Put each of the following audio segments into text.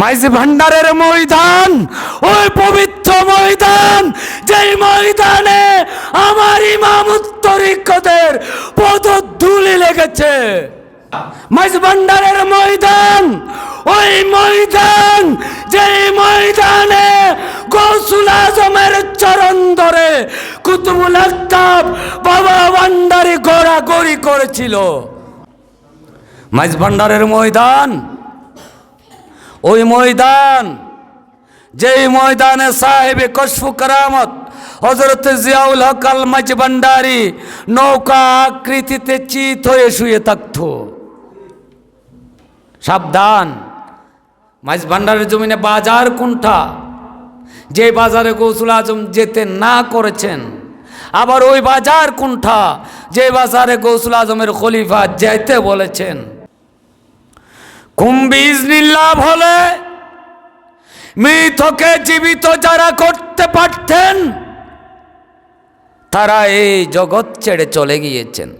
মাইজ ভান্ডারের ময়দান, ওই পবিত্র ময়দান, যেই ময়দানে আমার ইমাম উত্তরিকদের পদধূলি লেগেছে। মাইজ ভান্ডারের ময়দান, ওই ময়দান, যেই ময়দানে গৌসুল আজমের চরণ ধরে কুতুবুল আক্তাব বাবা ভান্ডারি গড়াগড়ি করেছিল। মাইজ ভান্ডারের ময়দান ওই ময়দান, যেই ময়দানে সাহেবে কশফু করামত হজরত জিয়াউল হক আল মাইজ ভান্ডারি নৌকা আকৃতিতে চিত হয়ে শুয়ে থাকত। সাবধান মাইজ ভান্ডারের জমিনে বাজার কোনটা? যে বাজারে গৌসুল আজম যেতে না করেছেন, আবার ওই বাজার কোনটা? যে বাজারে গৌসুল আজমের খলিফা যেতে বলেছেন। কুম্বিজ লাভ হলে মৃতকে জীবিত যারা করতে পারতেন, তারা এই জগৎ ছেড়ে চলে গিয়েছেন।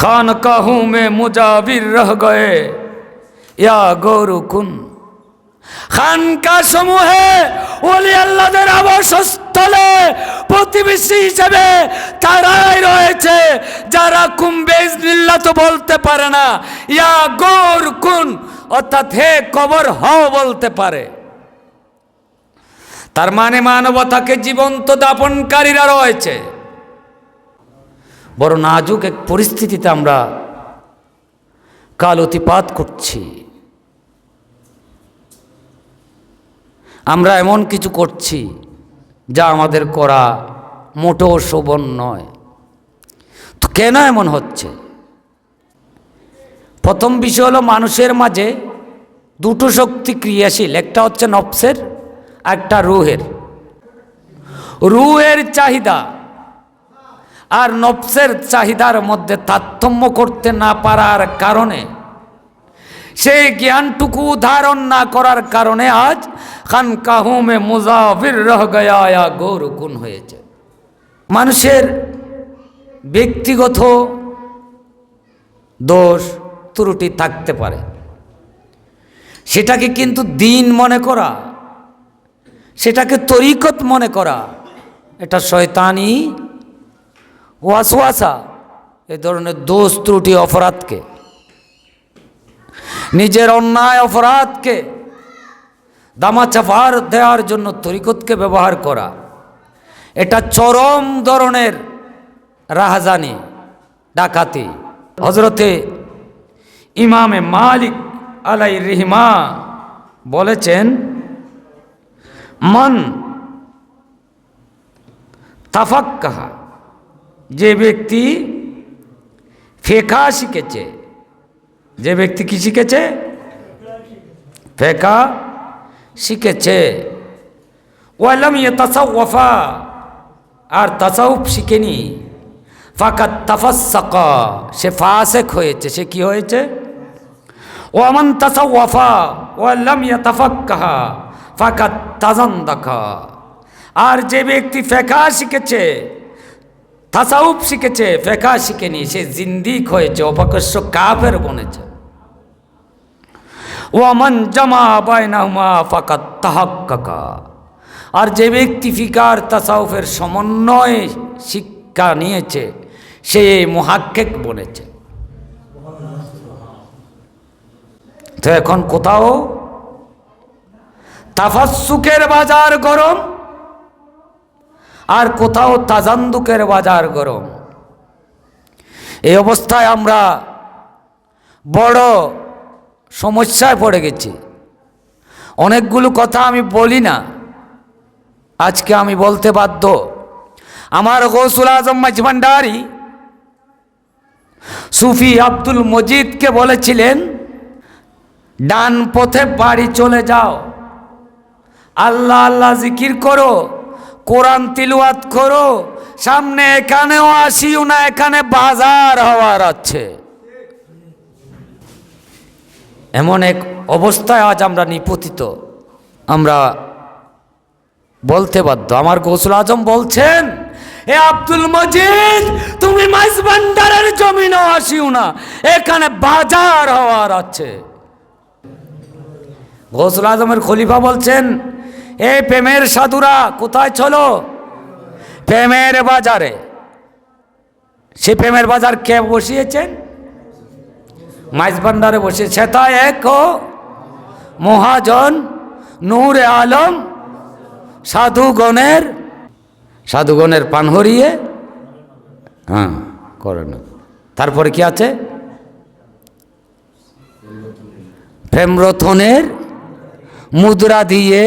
খান কাহু মে মুজাবির রহ গয়ে ইয়া গৌরুকুন খানকা সমূহে ওলি আল্লাহদের আবাসস্থলে প্রতিবেশী হিসেবে তারাই রয়েছে, যারা কুম্বেজ নিল্লা তো বলতে পারে না, ইয়া গৌর কুন, অর্থাৎ হে কবর হও বলতে পারে। তার মানে মানবতাকে জীবন্ত দাপনকারীরা রয়েছে। বড় নাজুক এক পরিস্থিতিতে আমরা কাল অতিপাত করছি। আমরা এমন কিছু করছি যা আমাদের করা মোটো শোভন নয়। তো কেন এমন হচ্ছে? প্রথম বিষয় হলো মানুষের মাঝে দুটো শক্তি ক্রিয়াশীল, একটা হচ্ছে নফসের, একটা রুহের। রুহের চাহিদা আর নফসের চাহিদার মধ্যে তারতম্য করতে না পারার কারণে সেই জ্ঞানটুকু ধারণ না করার কারণে আজ খান কাহুমে মুজাফির রহ গয়া গৌর গুণ হয়েছে। মানুষের ব্যক্তিগত দোষ, ত্রুটি থাকতে পারে। সেটাকে কিন্তু দিন মনে করা, সেটাকে তরিকত মনে করা, এটা শয়তানি ওয়াসওয়াসা, এ ধরনের দোষ, ত্রুটি, অপরাধকে নিজের অন্যায় অপরাধকে, দামাচাফার দেওয়ার জন্য তরিকতকে ব্যবহার করা। এটা চরম ধরনের রাহাজানি, ডাকাতি। হজরতে ইমামে মালিক আলাই রিহিমা বলেছেন, মন তাফাক্কাহা যে ব্যক্তি ফেকা শিখেছে যে ব্যক্তি কি শিখেছে? ফেকা শিখেছে। ওয়ালাম ইয়ে তাসাউফা আর তাসাউফ শিখেনি। ফাকাত তাফাসাকা সে ফাসেক হয়েছে। সে কি হয়েছে? ওয়ামান তাসাউফা ওয়ালাম ইয়ে তাফাক্কাহা ফাকাত তাজান্দাকা। আর যে ব্যক্তি ফেকা শিখেছে তাসাউফ শিখেছে ফেকা শিখেনি, সে জিন্দিক হয়েছে, অপকর্ষ কাফের বনেছে। ওয়ামান জামা বায়নাহুমা ফাকাত তাহাক্কাকা। আর যে ব্যক্তি ফিকার, তাসাউফের সমন্বয়ে শিক্ষা নিয়েছে, সে মহাক্কেক বনেছে। তো এখন কোথাও তাফাসুকের বাজার গরম আর কোথাও তাজান্দুকের বাজার গরম। এই অবস্থায় আমরা বড় সমস্যায় পড়ে গেছি। অনেকগুলো কথা আমি বলি না। আজকে আমি বলতে বাধ্য। আমার গৌসুল আজম মাঝভান্ডারি সুফি আব্দুল মজিদকে বলেছিলেন, ডান পথে বাড়ি চলে যাও। আল্লাহ আল্লাহ জিকির করো। কোরআন তিলুয়াত করো, সামনে এখানেও আসিও না, এখানে বাজার হওয়ার আছে। এমন এক অবস্থায় আজ আমরা নিপতিত। আমরা বলতে বাধ্য, আমার গৌসুল আজম বলছেন, এ আব্দুল মজিদ, তুমি মাইজ ভান্ডারের জমিনও আসিও না, এখানে বাজার হওয়ার আছে। গৌসুল আজমের খলিফা বলছেন এই প্রেমের সাধুরা কোথায় চলো? প্রেমের বাজারে। সে প্রেমের বাজার কে বসিয়েছেন? মাইজ ভান্ডারে বসে সেটা এক মহাজন নূর আলম সাধুগণের সাধুগণের পান হরিয়ে। হ্যাঁ করে না। তারপরে কি আছে? প্রেমরথনের মুদ্রা দিয়ে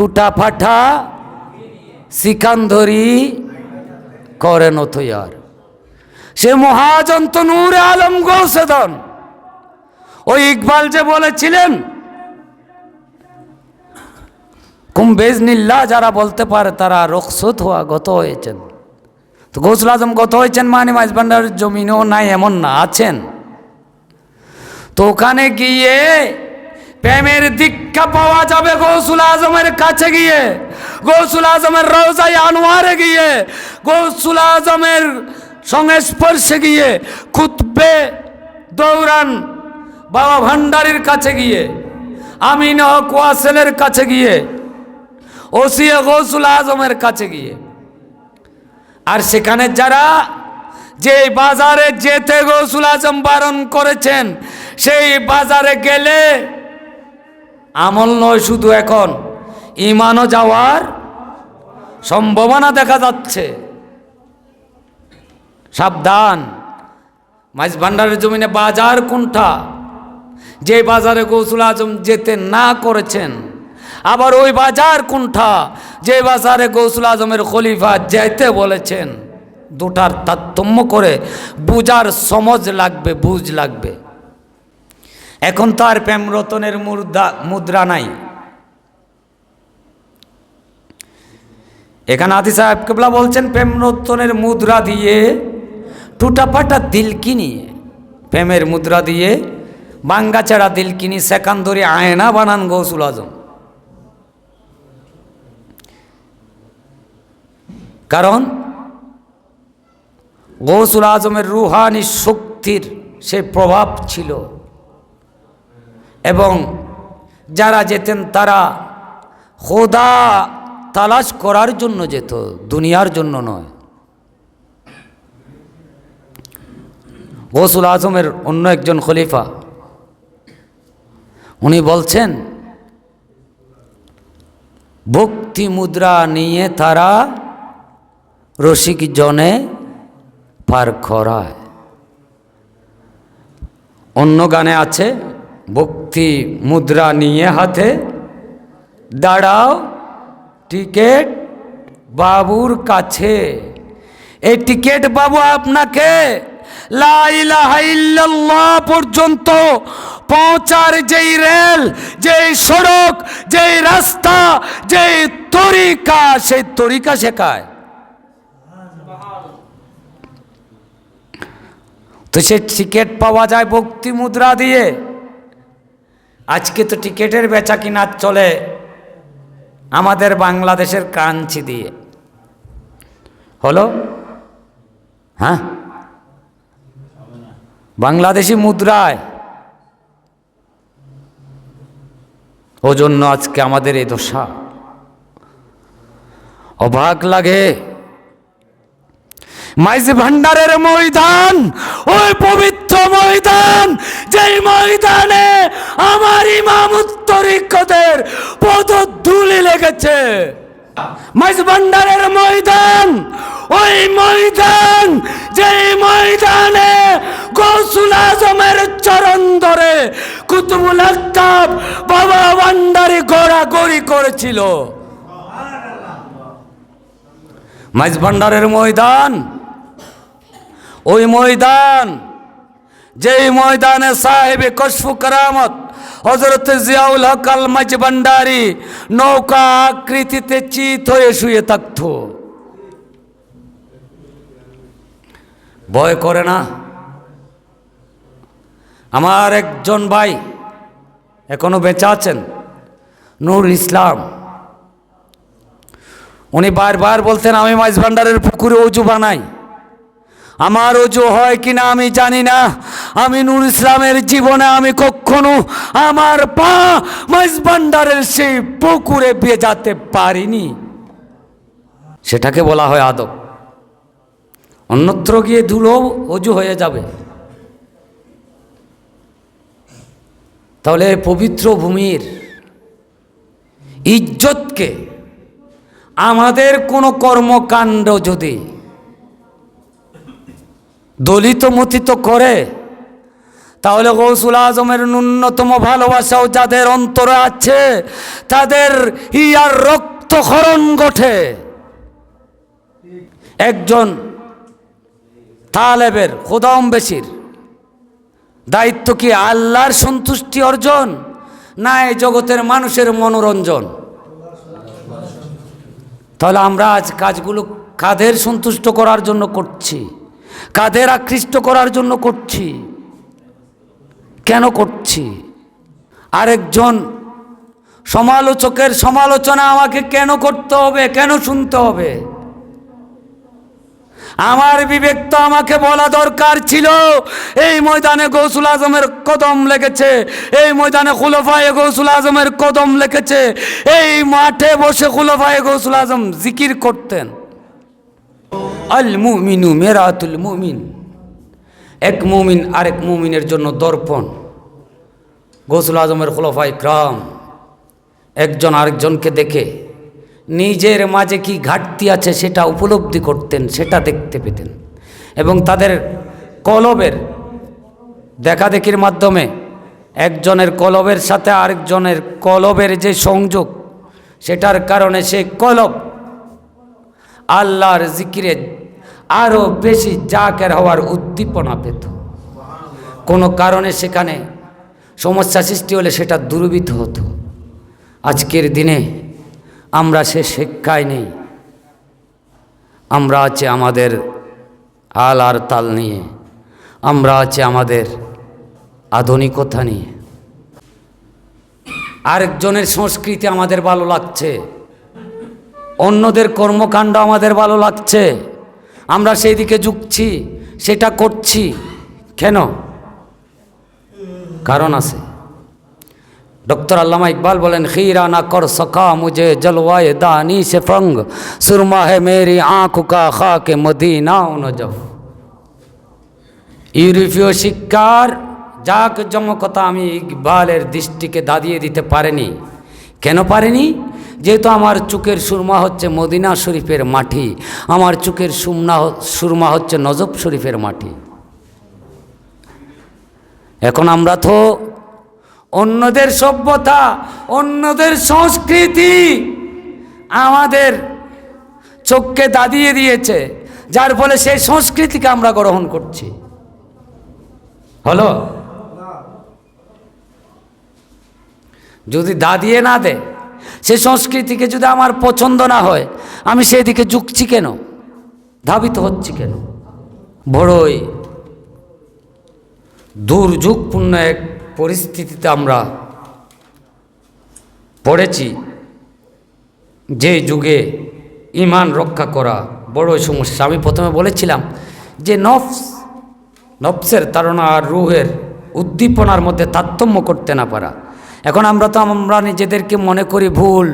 টুটা ফাটা সিকান্ধরি করেন তৈয়ার। সে মহাজন তো নূর আলম গৌসেদন ওই ইকবাল যে বলেছিলেন কুম্বেজ নিল্লা যারা বলতে পারে তারা রক্ষত হওয়া গত হয়েছেন। তো গৌসুল আজম গত হয়েছেন মানে মাইজ ভান্ডারের জমিনও নাই, এমন না, আছেন। তো ওখানে গিয়ে প্রেমের দীক্ষা পাওয়া যাবে গৌসুল আজমের কাছে গিয়ে। গৌসুল আজমের রওজাই আনোয়ারে গিয়ে, গৌসুল আজমের সংস্পর্শে গিয়ে, খুতবে দৌড়ান বাবা ভান্ডারির কাছে গিয়ে, আমিন হক কাছে গিয়ে ওসিয়ে গৌসুল আজমের কাছে গিয়ে। আর সেখানে যারা যে বাজারে যেতে গৌসুল আজম বারণ করেছেন, সেই বাজারে গেলে আমল নয় শুধু এখন। ইমানও যাওয়ার সম্ভাবনা দেখা যাচ্ছে। সাবধান। মাছ ভান্ডারের জমিনে বাজার কোনটা? যে বাজারে গৌসুল আজম যেতে না করেছেন, আবার ওই বাজার কোনটা? যে বাজারে গৌসুল আজমের খলিফা যেতে বলেছেন, দুটার তারতম্য করে বুঝার সমজ লাগবে, বুঝ লাগবে। এখন তো আর প্রেমরতনের মুদ্রা মুদ্রা নাই। এখানে আদি সাহেব কেবলা বলছেন প্রেমরতনের মুদ্রা দিয়ে টুটাপাটা দিলকি নিয়ে, প্রেমের মুদ্রা দিয়ে বাঙ্গাচাড়া দিলকিনি ধরে আয়না বানান গৌসুল আজম। কারণ গৌসুল আজমের রুহানি শক্তির সে প্রভাব ছিল। এবং যারা যেতেন তারা খোদা তালাশ করার জন্য যেত, দুনিয়ার জন্য নয়। গৌসুল আজমের অন্য একজন খলিফা, উনি বলছেন, ভক্তি মুদ্রা নিয়ে তারা রসিক জনে পার করায় অন্য গানে আছে ভক্তি মুদ্রা নিয়ে হাতে দাঁড়াও, টিকেট বাবুর কাছে। এই টিকেট বাবু আপনাকে পর্যন্ত পৌঁছার যেই রেল, যেই সড়ক, যেই রাস্তা, যেই তরিকা, সেই তরিকা শেখায়। তো সে টিকিট পাওয়া যায় ভক্তি মুদ্রা দিয়ে। আজকে তো টিকিটের বেচা কিনা চলে আমাদের বাংলাদেশের কাঞ্চি দিয়ে। হলো? হ্যাঁ? বাংলাদেশি মুদ্রায়। ও জন্য আজকে আমাদের এই দশা। অবাক লাগে। মাইজ ভান্ডারের ময়দান, ওই ময়দান, যেই ময়দানে আমার ইমাম লেগেছে। মাইজ ভান্ডারের ময়দান, ওই ময়দান, যেই ময়দানে গৌসুল আজমের চরণ ধরে কুতুবুল আক্তাব বাবা ভান্ডারি গড়াগড়ি করেছিল। মাইজ ভান্ডারের ময়দান, ওই ময়দান যেই ময়দানে সাহেবে কশফু করামত হজরত জিয়াউল হক আল মাইজ ভান্ডারি নৌকা আকৃতিতে চিত হয়ে শুয়ে থাকত। ভয় করে না। আমার একজন ভাই এখনও বেঁচে আছেন, নূর ইসলাম। উনি বারবার বলতেন, আমি মাছ ভান্ডারের পুকুরে অজু বানাই। আমার অজু হয় কিনা আমি জানি না। আমি নূর ইসলামের জীবনে আমি কখনো আমার পা মাছ ভান্ডারের সেই পুকুরে ভেজাতে পারিনি। সেটাকে বলা হয় আদব। অন্যত্র গিয়ে ধুলো অজু হয়ে যাবে। তাহলে পবিত্র ভূমির ইজ্জতকে আমাদের কোনো কর্মকাণ্ড যদি দলিত মতিত করে, তাহলে গৌসুল আজমের ন্যূনতম ভালোবাসাও যাদের অন্তরে আছে, তাদের ইয়ার রক্তক্ষরণ ঘটে। একজন তালেবের খোদাম বেশির দায়িত্ব কি আল্লাহর সন্তুষ্টি অর্জন, না এই জগতের মানুষের মনোরঞ্জন? তাহলে আমরা আজ কাজগুলো কাদের সন্তুষ্ট করার জন্য করছি? কাদের আকৃষ্ট করার জন্য করছি? কেন করছি? আরেকজন, সমালোচকের সমালোচনা আমাকে কেন করতে হবে? কেন শুনতে হবে? আমার বিবেক তো আমাকে বলা দরকার ছিল। এই ময়দানে গৌসুল আজমের কদম লেগেছে। এই ময়দানে খুলফায়ে গৌসুল আজমের কদম লেগেছে। এই মাঠে বসে খুলফায়ে গৌসুল আজম জিকির করতেন। আল মুমিনু মেরাতুল মুমিন। এক মুমিন আরেক মুমিনের জন্য দর্পণ। গৌসুল আজমের খুলফাই ক্রাম একজন আরেকজনকে দেখে নিজের মাঝে কি ঘাটতি আছে সেটা উপলব্ধি করতেন, সেটা দেখতে পেতেন এবং তাদের কলবের দেখাদেখির মাধ্যমে একজনের কলবের সাথে আরেকজনের কলবের যে সংযোগ, সেটার কারণে সে কলব আল্লাহর জিকিরে আরও বেশি জাকের হওয়ার উদ্দীপনা পেত। কোনো কারণে সেখানে সমস্যা সৃষ্টি হলে সেটা দুর্বৃত হতো। আজকের দিনে আমরা সে শিক্ষায় নেই। আমরা আছে আমাদের আল আর তাল নিয়ে। আমরা আছি আমাদের আধুনিকতা নিয়ে। আরেকজনের সংস্কৃতি আমাদের ভালো লাগছে। অন্যদের কর্মকাণ্ড আমাদের ভালো লাগছে। আমরা সেই দিকে ঝুঁকছি, সেটা করছি। কেন? কারণ আছে। ডক্টর আল্লামা ইকবাল বলেন, খিরা না কর সকা মুঝে জলওয়ায় দানি সে ফঙ্গ, সুরমা হে মেরি আঁখ কা খা কে মদিনা নজব ইউরোপীয় শিক্ষার যাক জমকতা আমি ইকবালের দৃষ্টিকে দাঁড়িয়ে দিতে পারেনি। কেন পারেনি? যেহেতু আমার চুকের সুরমা হচ্ছে মদিনা শরীফের মাটি, আমার চুকের সুমনা সুরমা হচ্ছে নজব শরীফের মাটি। এখন আমরা তো অন্যদের সভ্যতা, অন্যদের সংস্কৃতি আমাদের চোখকে দাদিয়ে দিয়েছে, যার ফলে সেই সংস্কৃতিকে আমরা গ্রহণ করছি। হলো? যদি দাদিয়ে না দেয় সে সংস্কৃতিকে যদি আমার পছন্দ না হয়, আমি সেই দিকে ঝুঁকছি কেন? ধাবিত হচ্ছি কেন? বড়ই দুর্যোগপূর্ণ এক পরিস্থিতিতে আমরা পড়েছি, যে যুগে ইমান রক্ষা করা বড় সমস্যা। আমি প্রথমে বলেছিলাম যে নফস, নফসের তাড়না আর রুহের উদ্দীপনার মধ্যে তারতম্য করতে না পারা। এখন আমরা তো আমরা নিজেদেরকে মনে করি ভুল,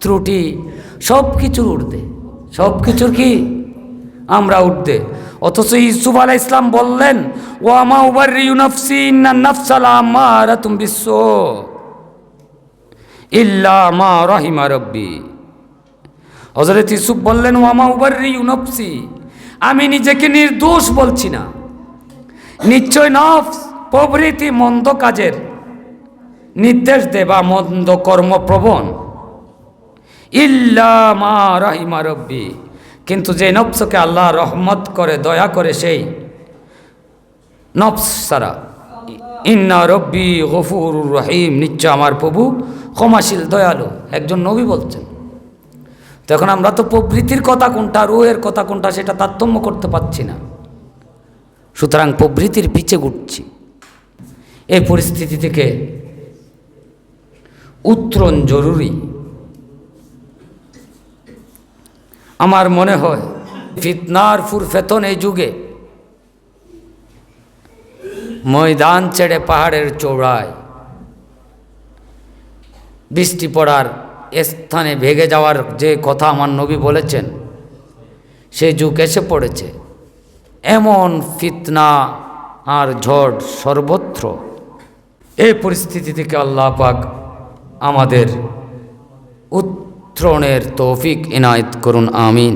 ত্রুটি সব কিছুর উর্ধে সব কিছুর কি? আমরা উঠতে অথচ ইসুফ আলাহ ইসলাম বললেন ও আমা উবার ইউনফসি তুম বিশ্ব ইল্লা মা রহিমা রব্বি। হজরত ইসুফ বললেন ও আমা উবার ইউনফসি আমি নিজেকে নির্দোষ বলছি না। নিশ্চয় নফস প্রভৃতি মন্দ কাজের নির্দেশ দেবা মন্দ কর্মপ্রবণ। ইল্লা মা রহিমা রব্বি। কিন্তু যে নফসকে আল্লাহ রহমত করে, দয়া করে সেই নফস সারা ইন্না রব্বি গফুর রহিম। নিশ্চয় আমার প্রভু ক্ষমাশীল, দয়ালু, একজন নবী বলছেন। তখন আমরা তো প্রবৃতির কথা কোনটা, রুহের কথা কোনটা, সেটা তারতম্য করতে পারছি না। সুতরাং প্রবৃতির পিছে ঘুরছি। এই পরিস্থিতি থেকে উত্তরণ জরুরি। আমার মনে হয়, ফিতনার ফুরফেতন এই যুগে ময়দান ছেড়ে পাহাড়ের চৌড়ায় বৃষ্টি পড়ার স্থানে ভেগে যাওয়ার যে কথা আমার নবী বলেছেন, সে যুগ এসে পড়েছে। এমন ফিতনা আর ঝড় সর্বত্র। এই পরিস্থিতি থেকে আল্লাহ পাক আমাদের উত্তরণের তৌফিক ইনায়ত করুন আমিন।